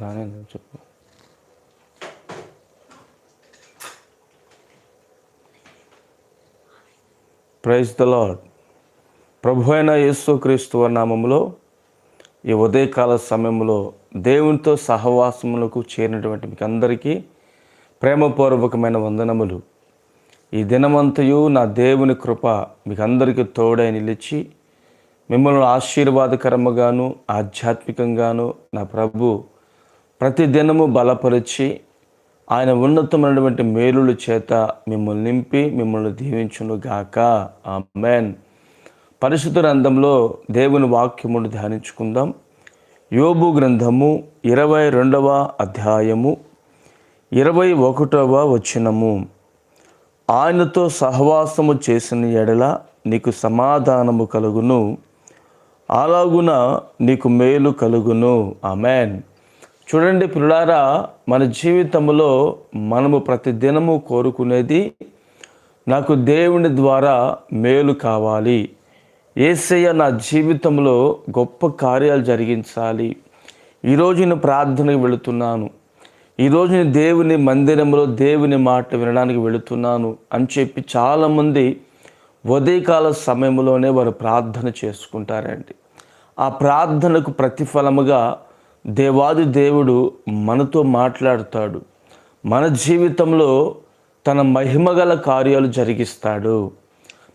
బాగానే ఉంది, చెప్పు ప్రైజ్ ద లాడ్ ప్రభు అయిన యేసుక్రీస్తు వారి నామములో ఈ ఉదయకాల సమయంలో దేవునితో సహవాసములకు చేరినటువంటి మీకు అందరికీ ప్రేమపూర్వకమైన వందనములు. ఈ దినమంతయు నా దేవుని కృప మీకు అందరికీ తోడై నిలిచి మిమ్మల్ని ఆశీర్వాదకరముగాను ఆధ్యాత్మికంగాను నా ప్రభు ప్రతి దినము బలపరిచి ఆయన ఉన్నతమైనటువంటి మేలుల చేత మిమ్మల్ని నింపి మిమ్మల్ని దీవించును గాక ఆమెన్. పరిశుద్ధ గ్రంథంలో దేవుని వాక్యమును ధ్యానించుకుందాం. యోబు గ్రంథము ఇరవై రెండవ అధ్యాయము ఇరవై ఒకటవ వచనము. ఆయనతో సహవాసము చేసిన ఎడల నీకు సమాధానము కలుగును. అలాగున నీకు మేలు కలుగును. ఆమెన్. చూడండి పిల్లారా మన జీవితంలో మనము ప్రతి దినము కోరుకునేది నాకు దేవుని ద్వారా మేలు కావాలి. ఏసయ్య నా జీవితంలో గొప్ప కార్యాలు జరిగించాలి. ఈరోజు నేను ప్రార్థనకు వెళుతున్నాను. ఈరోజు నేను దేవుని మందిరంలో దేవుని మాట వినడానికి వెళుతున్నాను అని చెప్పి చాలామంది ఉదయకాల సమయంలోనే వారు ప్రార్థన చేసుకుంటారండి. ఆ ప్రార్థనకు ప్రతిఫలముగా దేవాది దేవుడు మనతో మాట్లాడతాడు. మన జీవితంలో తన మహిమగల కార్యాలు జరిగిస్తాడు.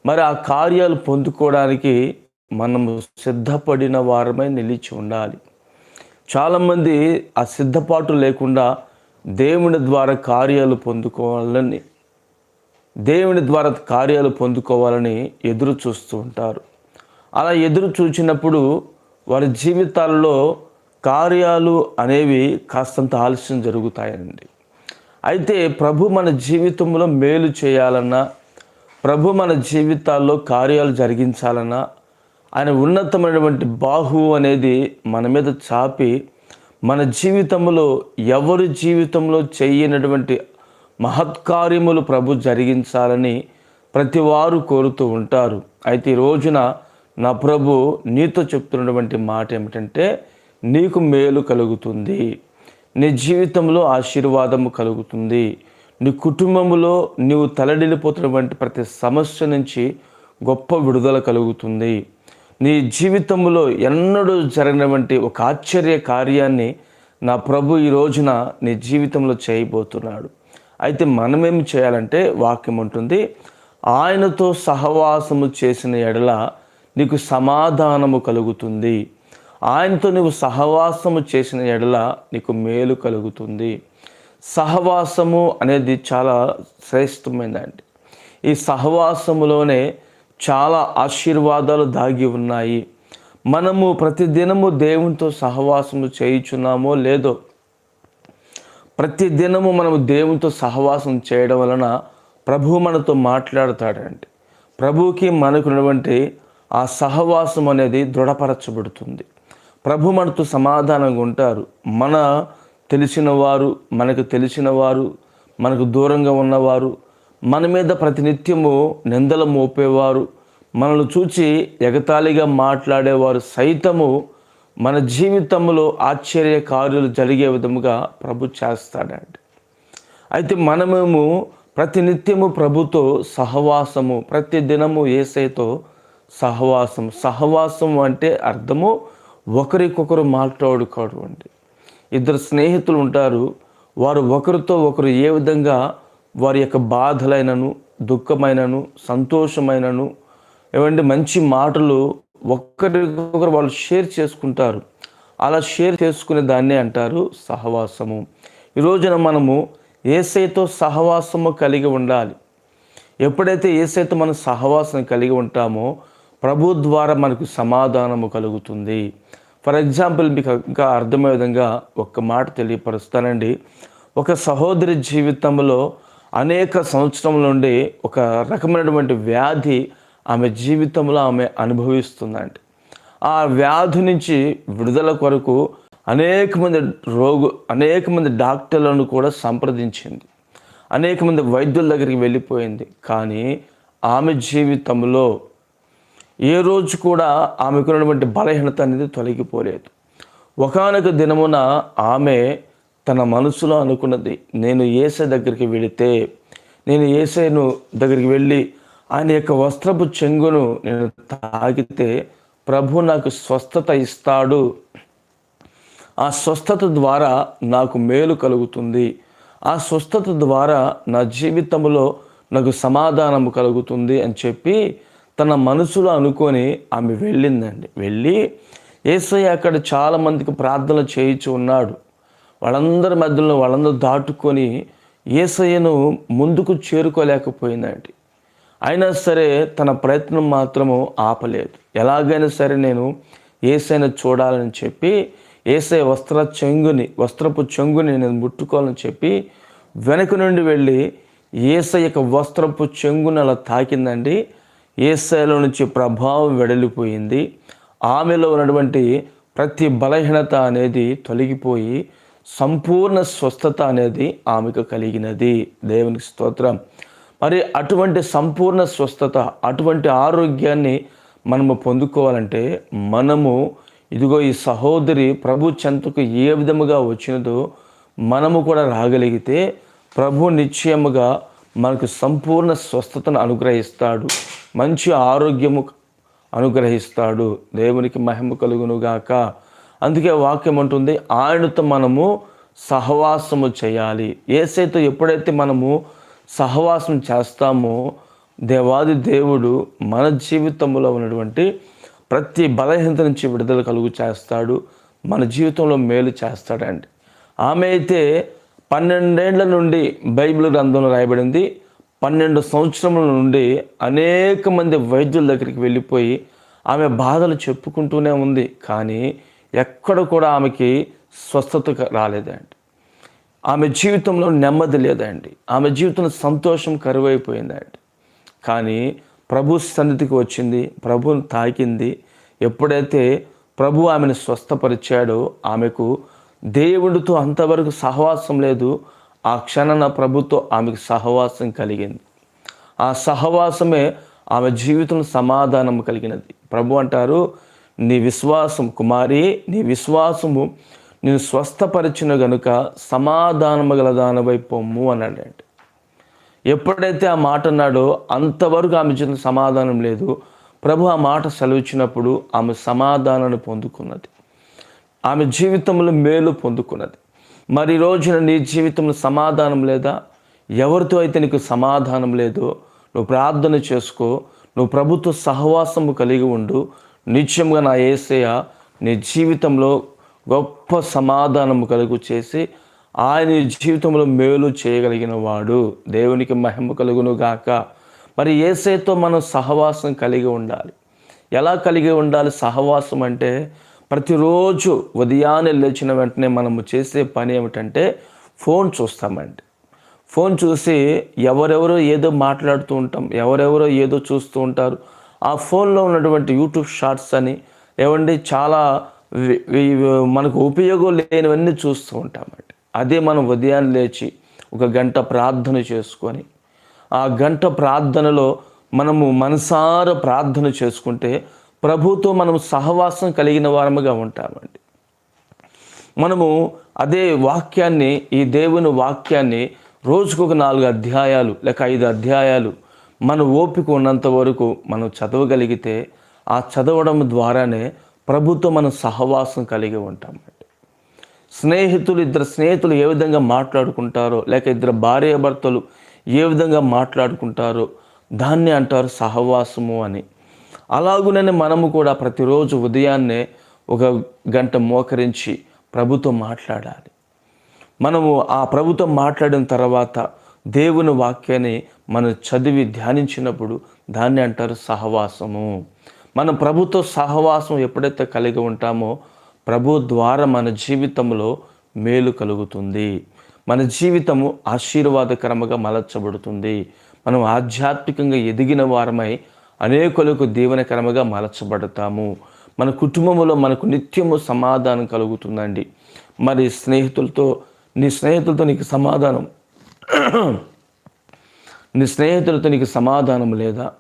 మరి ఆ కార్యాలు పొందుకోవడానికి మనము సిద్ధపడిన వారమై నిలిచి ఉండాలి. చాలామంది ఆ సిద్ధపాటు లేకుండా దేవుని ద్వారా కార్యాలు పొందుకోవాలని దేవుని ద్వారా కార్యాలు పొందుకోవాలని ఎదురు చూస్తూ ఉంటారు. అలా ఎదురు చూచినప్పుడు వారి జీవితాల్లో కార్యాలు అనేవి కాస్తంత ఆలస్యం జరుగుతాయండి. అయితే ప్రభు మన జీవితంలో మేలు చేయాలన్నా ప్రభు మన జీవితాల్లో కార్యాలు జరిగించాలన్నా ఆయన ఉన్నతమైనటువంటి బాహు అనేది మన మీద చాపి మన జీవితంలో ఎవరి జీవితంలో చేయనటువంటి మహత్కార్యములు ప్రభు జరిగించాలని ప్రతి వారు కోరుతూ ఉంటారు. అయితే ఈ రోజున నా ప్రభు నీతో చెప్తున్నటువంటి మాట ఏమిటంటే నీకు మేలు కలుగుతుంది. నీ జీవితంలో ఆశీర్వాదము కలుగుతుంది. నీ కుటుంబంలో నీవు తలడిల్లిపోతున్నటువంటి ప్రతి సమస్య నుంచి గొప్ప విడుదల కలుగుతుంది. నీ జీవితంలో ఎన్నడూ జరిగినటువంటి ఒక ఆశ్చర్య కార్యాన్ని నా ప్రభు ఈ రోజున నీ జీవితంలో చేయబోతున్నాడు. అయితే మనమేం చేయాలంటే వాక్యం ఉంటుంది ఆయనతో సహవాసము చేసిన ఎడల నీకు సమాధానము కలుగుతుంది. ఆయనతో నువ్వు సహవాసము చేసిన ఎడల నీకు మేలు కలుగుతుంది. సహవాసము అనేది చాలా శ్రేష్టమైనదండి. ఈ సహవాసములోనే చాలా ఆశీర్వాదాలు దాగి ఉన్నాయి. మనము ప్రతిదినము దేవునితో సహవాసము చేయుచున్నామో లేదో ప్రతి దినము మనము దేవునితో సహవాసం చేయడం వలన ప్రభు మనతో మాట్లాడతాడండి. ప్రభుకి మనకున్నటువంటి ఆ సహవాసం అనేది దృఢపరచబడుతుంది. ప్రభు మనతో సమాధానంగా ఉంటారు. మన తెలిసిన వారు మనకు తెలిసిన వారు మనకు దూరంగా ఉన్నవారు మన మీద ప్రతినిత్యము నిందలు మోపేవారు మనల్ని చూచి ఎగతాళిగా మాట్లాడేవారు సైతము మన జీవితంలో ఆశ్చర్య కార్యాలు జరిగే విధముగా ప్రభు చేస్తాడండి. అయితే మనమేమో ప్రతినిత్యము ప్రభుతో సహవాసము ప్రతి దినము ఏసైతో సహవాసం సహవాసం అంటే అర్థము ఒకరికొకరు మాట్లాడుకోవడం అండి. ఇద్దరు స్నేహితులు ఉంటారు. వారు ఒకరితో ఒకరు ఏ విధంగా వారి యొక్క బాధలైనను దుఃఖమైనను సంతోషమైనను ఏమంటే మంచి మాటలు ఒక్కరికొకరు వాళ్ళు షేర్ చేసుకుంటారు. అలా షేర్ చేసుకునే దాన్నే అంటారు సహవాసము. ఈ రోజున మనము ఏసైతో సహవాసము కలిగి ఉండాలి. ఎప్పుడైతే ఏసైతో మనం సహవాసం కలిగి ఉంటామో ప్రభు ద్వారా మనకు సమాధానము కలుగుతుంది. ఫర్ ఎగ్జాంపుల్ మీకు ఇంకా అర్థమయ్యే విధంగా ఒక్క మాట తెలియపరుస్తానండి. ఒక సహోదరి జీవితంలో అనేక సంవత్సరముల నుండి ఒక రకమైనటువంటి వ్యాధి ఆమె జీవితంలో ఆమె అనుభవిస్తుందండి. ఆ వ్యాధి నుంచి విడుదల కొరకు అనేక మంది రోగు అనేక మంది డాక్టర్లను కూడా సంప్రదించింది. అనేక మంది వైద్యుల దగ్గరికి వెళ్ళిపోయింది. కానీ ఆమె జీవితంలో ఏ రోజు కూడా ఆమెకున్నటువంటి బలహీనత అనేది తొలగిపోలేదు. ఒకనొక దినమున ఆమె తన మనసులో అనుకున్నది నేను ఏసై దగ్గరికి వెళితే నేను ఏసైను దగ్గరికి వెళ్ళి ఆయన యొక్క వస్త్రపు చెంగును నేను తాగితే ప్రభు నాకు స్వస్థత ఇస్తాడు. ఆ స్వస్థత ద్వారా నాకు మేలు కలుగుతుంది. ఆ స్వస్థత ద్వారా నా జీవితంలో నాకు సమాధానం కలుగుతుంది అని చెప్పి తన మనసులో అనుకొని ఆమె వెళ్ళిందండి. వెళ్ళి ఏసయ్య అక్కడ చాలామందికి ప్రార్థన చేయించి ఉన్నాడు. వాళ్ళందరి మధ్యలో వాళ్ళందరూ దాటుకొని ఏసయ్యను ముందుకు చేరుకోలేకపోయిందండి. అయినా సరే తన ప్రయత్నం మాత్రము ఆపలేదు. ఎలాగైనా సరే నేను ఏసైన చూడాలని చెప్పి ఏసై వస్త్ర చెంగుని వస్త్రపు చెంగుని నేను ముట్టుకోవాలని చెప్పి వెనక నుండి వెళ్ళి ఏసై యొక్క వస్త్రపు చెంగుని అలా తాకిందండి. ఏసైలో నుంచి ప్రభావం వెడలిపోయింది ఆమెలో ఉన్నటువంటి ప్రతి బలహీనత అనేది తొలగిపోయి సంపూర్ణ స్వస్థత అనేది ఆమెకు కలిగినది. దేవునికి స్తోత్రం. మరి అటువంటి సంపూర్ణ స్వస్థత అటువంటి ఆరోగ్యాన్ని మనము పొందుకోవాలంటే మనము ఇదిగో ఈ సహోదరి ప్రభు చెంతకు ఏ విధముగా వచ్చినదో మనము కూడా రాగలిగితే ప్రభు నిశ్చయముగా మనకు సంపూర్ణ స్వస్థతను అనుగ్రహిస్తాడు. మంచి ఆరోగ్యము అనుగ్రహిస్తాడు. దేవునికి మహిమ కలుగునుగాక. అందుకే వాక్యం ఉంటుంది ఆయనతో మనము సహవాసము చేయాలి. ఏసైతో ఎప్పుడైతే మనము సహవాసం చేస్తామో దేవాది దేవుడు మన జీవితంలో ఉన్నటువంటి ప్రతి బలహీనత నుంచి విడుదల కలుగు చేస్తాడు. మన జీవితంలో మేలు చేస్తాడండి. ఆమె అయితే పన్నెండేళ్ళ నుండి బైబిల్ గ్రంథంలో రాయబడింది. పన్నెండు సంవత్సరముల నుండి అనేక మంది వైద్యుల దగ్గరికి వెళ్ళిపోయి ఆమె బాధలు చెప్పుకుంటూనే ఉంది. కానీ ఎక్కడ కూడా ఆమెకి స్వస్థత రాలేదండి. ఆమె జీవితంలో నెమ్మది లేదండి. ఆమె జీవితంలో సంతోషం కరువైపోయిందండి. కానీ ప్రభు సన్నిధికి వచ్చింది. ప్రభుని తాకింది. ఎప్పుడైతే ప్రభు ఆమెను స్వస్థపరిచాడో ఆమెకు దేవుడితో అంతవరకు సహవాసం లేదు. ఆ క్షణన ప్రభుతో ఆమెకు సహవాసం కలిగింది. ఆ సహవాసమే ఆమె జీవితం సమాధానం కలిగినది. ప్రభు అంటారు నీ విశ్వాసం కుమారి నీ విశ్వాసము నేను స్వస్థపరిచిన గనుక సమాధానము గల దానివై పొమ్ము అన్నాడండి ఎప్పుడైతే ఆ మాట అన్నాడో అంతవరకు ఆమె చిన్న సమాధానం లేదు. ప్రభు ఆ మాట సెలవిచ్చినప్పుడు ఆమె సమాధానాన్ని పొందుకున్నది. ఆమె జీవితంలో మేలు పొందుకున్నది. మరి రోజున నీ జీవితంలో సమాధానం లేదా? ఎవరితో అయితే నీకు సమాధానం లేదో? నువ్వు ప్రార్థన చేసుకో నువ్వు ప్రభుత్వ సహవాసము కలిగి ఉండు. నిత్యంగా నా ఏసయ్య నీ జీవితంలో గొప్ప సమాధానము కలుగు చేసి ఆయన జీవితంలో మేలు చేయగలిగిన వాడు. దేవునికి మహిమ కలుగును గాక. మరి ఏసైతో మనం సహవాసం కలిగి ఉండాలి. ఎలా కలిగి ఉండాలి సహవాసం అంటే ప్రతిరోజు ఉదయాన్నే లేచిన వెంటనే మనము చేసే పని ఏమిటంటే ఫోన్ చూస్తామండి. ఫోన్ చూసి ఎవరెవరో ఏదో మాట్లాడుతూ ఉంటాం ఎవరెవరో ఏదో చూస్తూ ఉంటారు. ఆ ఫోన్లో ఉన్నటువంటి యూట్యూబ్ షార్ట్స్ అని ఏమండి చాలా మనకు ఉపయోగం లేనివన్నీ చూస్తూ ఉంటామండి. అదే మనం ఉదయాన్నే లేచి ఒక గంట ప్రార్థన చేసుకొని ఆ గంట ప్రార్థనలో మనము మనసార ప్రార్థన చేసుకుంటే ప్రభుతో మనం సహవాసం కలిగిన వారముగా ఉంటామండి. మనము అదే వాక్యాన్ని ఈ దేవుని వాక్యాన్ని రోజుకు ఒక నాలుగు అధ్యాయాలు లేక ఐదు అధ్యాయాలు మన ఓపిక ఉన్నంత వరకు మనం చదవగలిగితే ఆ చదవడం ద్వారానే ప్రభుతో మనం సహవాసం కలిగి ఉంటామండి. స్నేహితులు ఇద్దరు స్నేహితులు ఏ విధంగా మాట్లాడుకుంటారో లేక ఇద్దరు భార్యాభర్తలు ఏ విధంగా మాట్లాడుకుంటారో దాన్ని అంటారు సహవాసము అని. అలాగునని మనము కూడా ప్రతిరోజు ఉదయాన్నే ఒక గంట మోకరించి ప్రభుతో మాట్లాడాలి. మనము ఆ ప్రభుతో మాట్లాడిన తర్వాత దేవుని వాక్యాన్ని మనం చదివి ధ్యానించినప్పుడు దాన్ని అంటారు సహవాసము. మనం ప్రభుతో సహవాసం ఎప్పుడైతే కలిగి ఉంటామో ప్రభు ద్వారా మన జీవితంలో మేలు కలుగుతుంది. మన జీవితము ఆశీర్వాదకరముగా మలచబడుతుంది. మనం ఆధ్యాత్మికంగా ఎదిగిన వారమై అనేకులకు దీవెనకరముగా మలచబడతాము. మన కుటుంబంలో మనకు నిత్యము సమాధానం కలుగుతుందండి. మరి స్నేహితులతో నీ స్నేహితులతో నీకు సమాధానం నీ స్నేహితులతో నీకు సమాధానం లేదా?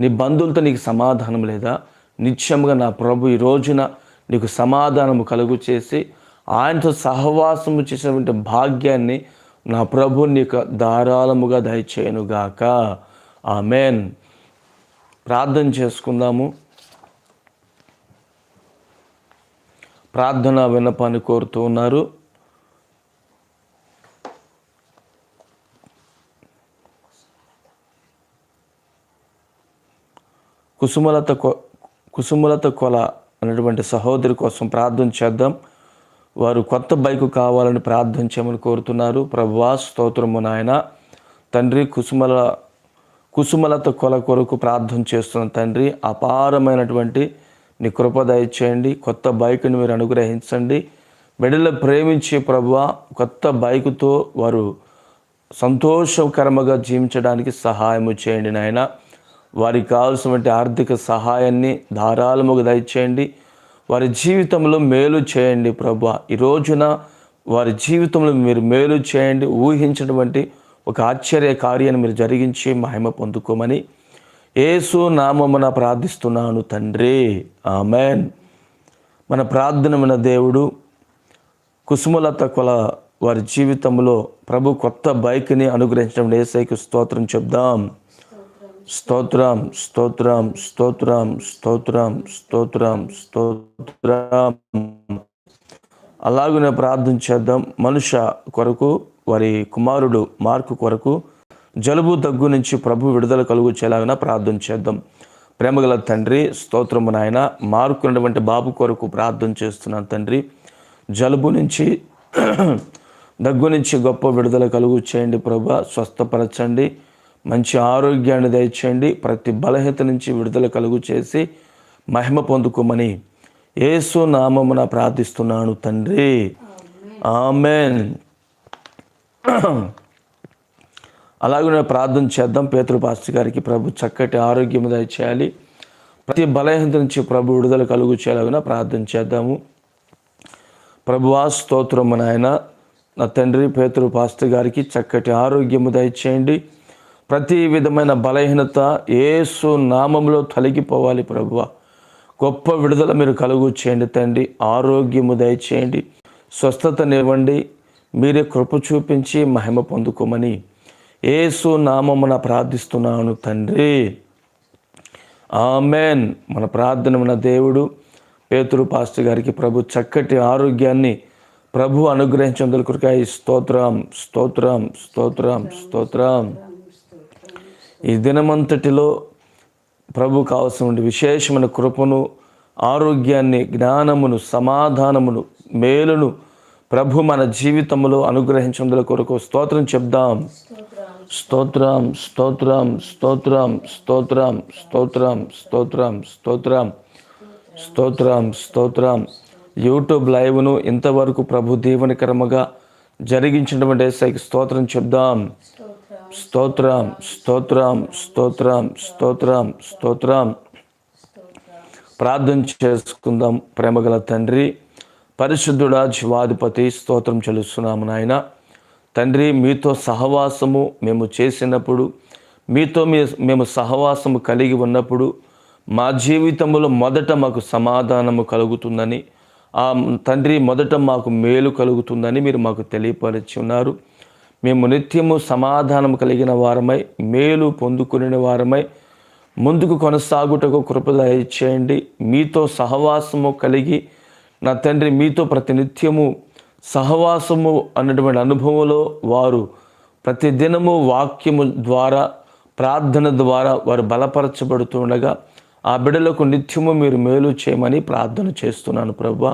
నీ బంధువులతో నీకు సమాధానం లేదా? నిత్యముగా నా ప్రభు ఈ రోజున నీకు సమాధానము కలుగు చేసి ఆయనతో సహవాసము చేసినటువంటి భాగ్యాన్ని నా ప్రభు నీకు ధారాళముగా దయచేయనుగాక. ఆమెన్. ప్రార్థన చేసుకుందాము. ప్రార్థన విన్నపాన్ని కోరుతూ ఉన్నారు. కుసుమలత కొ కుసుమలత కొల అనేటువంటి సహోదరి కోసం ప్రార్థన చేద్దాం. వారు కొత్త బైకు కావాలని ప్రార్థన చేయమని కోరుతున్నారు. ప్రభువా స్తోత్రము నాయన. తండ్రి కుసుమల కుసుమలత కొల కొరకు ప్రార్థన చేస్తున్న తండ్రి అపారమైనటువంటి నీ కృప దయచేయండి. కొత్త బైక్ని మీరు అనుగ్రహించండి. బిడ్డలు ప్రేమించే ప్రభువ కొత్త బైకుతో వారు సంతోషకరముగా జీవించడానికి సహాయము చేయండి నాయన. వారికి కావాల్సినటువంటి ఆర్థిక సహాయాన్ని ధారాళముగా దయచేయండి. వారి జీవితంలో మేలు చేయండి ప్రభు ఈ రోజున వారి జీవితంలో మీరు మేలు చేయండి. ఊహించినటువంటి ఒక ఆశ్చర్య కార్యాన్ని మీరు జరిగించి మహిమ పొందుకోమని ఏసు నామమున ప్రార్థిస్తున్నాను తండ్రి. ఆమెన్. మన ప్రార్థనమైన దేవుడు కుసుమలత కొల వారి జీవితంలో ప్రభు కొత్త బైక్ని అనుగ్రహించడం ఏసైకి స్తోత్రం చెప్దాం. స్తోత్రం స్తోత్రం స్తోత్రం స్తోత్రం స్తోత్రం స్తోత్రం. అలాగనే ప్రార్థన చేద్దాం. మనుష కొరకు వారి కుమారుడు మార్కు కొరకు జలుబు దగ్గు నుంచి ప్రభు విడుదల కలుగు చేలాగిన ప్రార్థన చేద్దాం. ప్రేమగల తండ్రి స్తోత్రము నాయన. మార్కున్నటువంటి బాబు కొరకు ప్రార్థన చేస్తున్నాను తండ్రి. జలుబు నుంచి దగ్గు నుంచి గొప్ప విడుదల కలుగు చేయండి ప్రభు. స్వస్థపరచండి. మంచి ఆరోగ్యాన్ని దయచేయండి. ప్రతి బలహీత నుంచి విడుదల కలుగు చేసి మహిమ పొందుకోమని యేసు నామమున ప్రార్థిస్తున్నాను తండ్రి. ఆమెన్. అలాగే ప్రార్థన చేద్దాం. పేతురు పాస్టర్ గారికి ప్రభు చక్కటి ఆరోగ్యం దయచేయాలి. ప్రతి బలహీనత నుంచి ప్రభు విడుదల కలుగు చేయాలగిన ప్రార్థన చేద్దాము. ప్రభువా స్తోత్రము నాయన నా తండ్రి పేతురు పాస్టర్ గారికి చక్కటి ఆరోగ్యము దయచేయండి. ప్రతి విధమైన బలహీనత ఏసు నామంలో తొలగిపోవాలి ప్రభువ గొప్ప విడుదల మీరు కలుగు చేయండి తండ్రి. ఆరోగ్యము దయచేయండి. స్వస్థతనివ్వండి. మీరే కృప చూపించి మహిమ పొందుకోమని ఏసు నామమున ప్రార్థిస్తున్నాను తండ్రి. ఆమెన్. మన ప్రార్థన మన దేవుడు పేతురు పాస్టర్ గారికి ప్రభు చక్కటి ఆరోగ్యాన్ని ప్రభు అనుగ్రహించేందుకు కొరకాయ స్తోత్రం స్తోత్రం స్తోత్రం స్తోత్రం. ఈ దినమంతటిలో ప్రభు కావలసిన విశేషమైన కృపను ఆరోగ్యాన్ని జ్ఞానమును సమాధానమును మేలును ప్రభు మన జీవితంలో అనుగ్రహించినందుల కొరకు స్తోత్రం చెప్దాం స్తోత్రం స్తోత్రం స్తోత్రం స్తోత్రం స్తోత్రం స్తోత్రం స్తోత్రం స్తోత్రం స్తోత్రం యూట్యూబ్ లైవ్ను ఇంతవరకు ప్రభు దీవెనకరముగా జరిగించినటువంటి ఏసైకి స్తోత్రం చెప్దాం స్తోత్రం స్తోత్రం స్తోత్రం స్తోత్రం స్తోత్రం ప్రార్థన చేసుకుందాం ప్రేమగల తండ్రి పరిశుద్ధుడా జీవాధిపతి స్తోత్రం చెల్లిస్తున్నాము నాయన. తండ్రి మీతో సహవాసము మేము చేసినప్పుడు మీతో మీ మేము సహవాసము కలిగి ఉన్నప్పుడు మా జీవితంలో మొదట మాకు సమాధానము కలుగుతుందని ఆ తండ్రి మొదట మాకు మేలు కలుగుతుందని మీరు మాకు తెలియపరిచి ఉన్నారు. మేము నిత్యము సమాధానం కలిగిన వారమై మేలు పొందుకునే వారమై ముందుకు కొనసాగుటకు కృపద చేయండి మీతో సహవాసము కలిగి నా తండ్రి మీతో ప్రతినిత్యము సహవాసము అన్నటువంటి అనుభవంలో వారు ప్రతిదినము వాక్యము ద్వారా ప్రార్థన ద్వారా వారు బలపరచబడుతుండగా ఆ బిడలకు నిత్యము మీరు మేలు చేయమని ప్రార్థన చేస్తున్నాను ప్రభు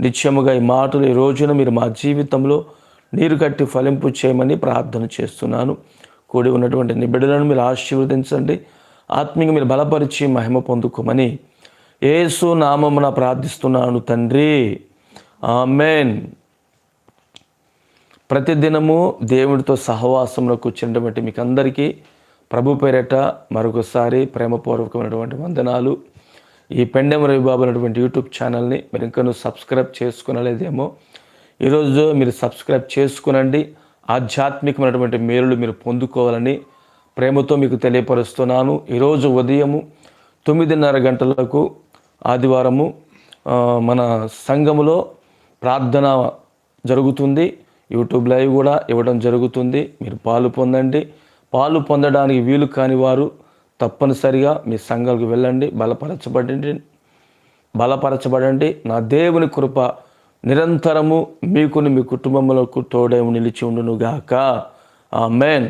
నిత్యముగా ఈ మాటలు ఈ రోజున మీరు మా జీవితంలో నీరు కట్టి ఫలింపు చేయమని ప్రార్థన చేస్తున్నాను. కూడి ఉన్నటువంటి నిబిడలను మీరు ఆశీర్వదించండి. ఆత్మీయంగా మీరు బలపరిచి మహిమ పొందుకోమని ఏసు నామమున ప్రార్థిస్తున్నాను తండ్రి. ఆమెన్. ప్రతిదినము దేవుడితో సహవాసంలో కూర్చున్నటువంటి మీకు అందరికీ ప్రభు పేరట మరొకసారి ప్రేమపూర్వకమైనటువంటి వందనాలు. ఈ పెండెం రవిబాబు అనేటువంటి యూట్యూబ్ ఛానల్ని మీరు ఇంకా సబ్స్క్రైబ్ చేసుకునలేదేమో. ఈరోజు మీరు సబ్స్క్రైబ్ చేసుకునండి. ఆధ్యాత్మికమైనటువంటి మేలులు మీరు పొందుకోవాలని ప్రేమతో మీకు తెలియపరుస్తున్నాను. ఈరోజు ఉదయము తొమ్మిదిన్నర గంటలకు ఆదివారము మన సంఘములో ప్రార్థన జరుగుతుంది. యూట్యూబ్ లైవ్ కూడా ఇవ్వడం జరుగుతుంది. మీరు పాలు పొందండి. పాలు పొందడానికి వీలు కాని వారు తప్పనిసరిగా మీ సంఘాలకు వెళ్ళండి. బలపరచబడండి. బలపరచబడండి. నా దేవుని కృప నిరంతరము మీకుని మీ కుటుంబములకు తోడేము నిలిచి ఉండునుగాక. మెయిన్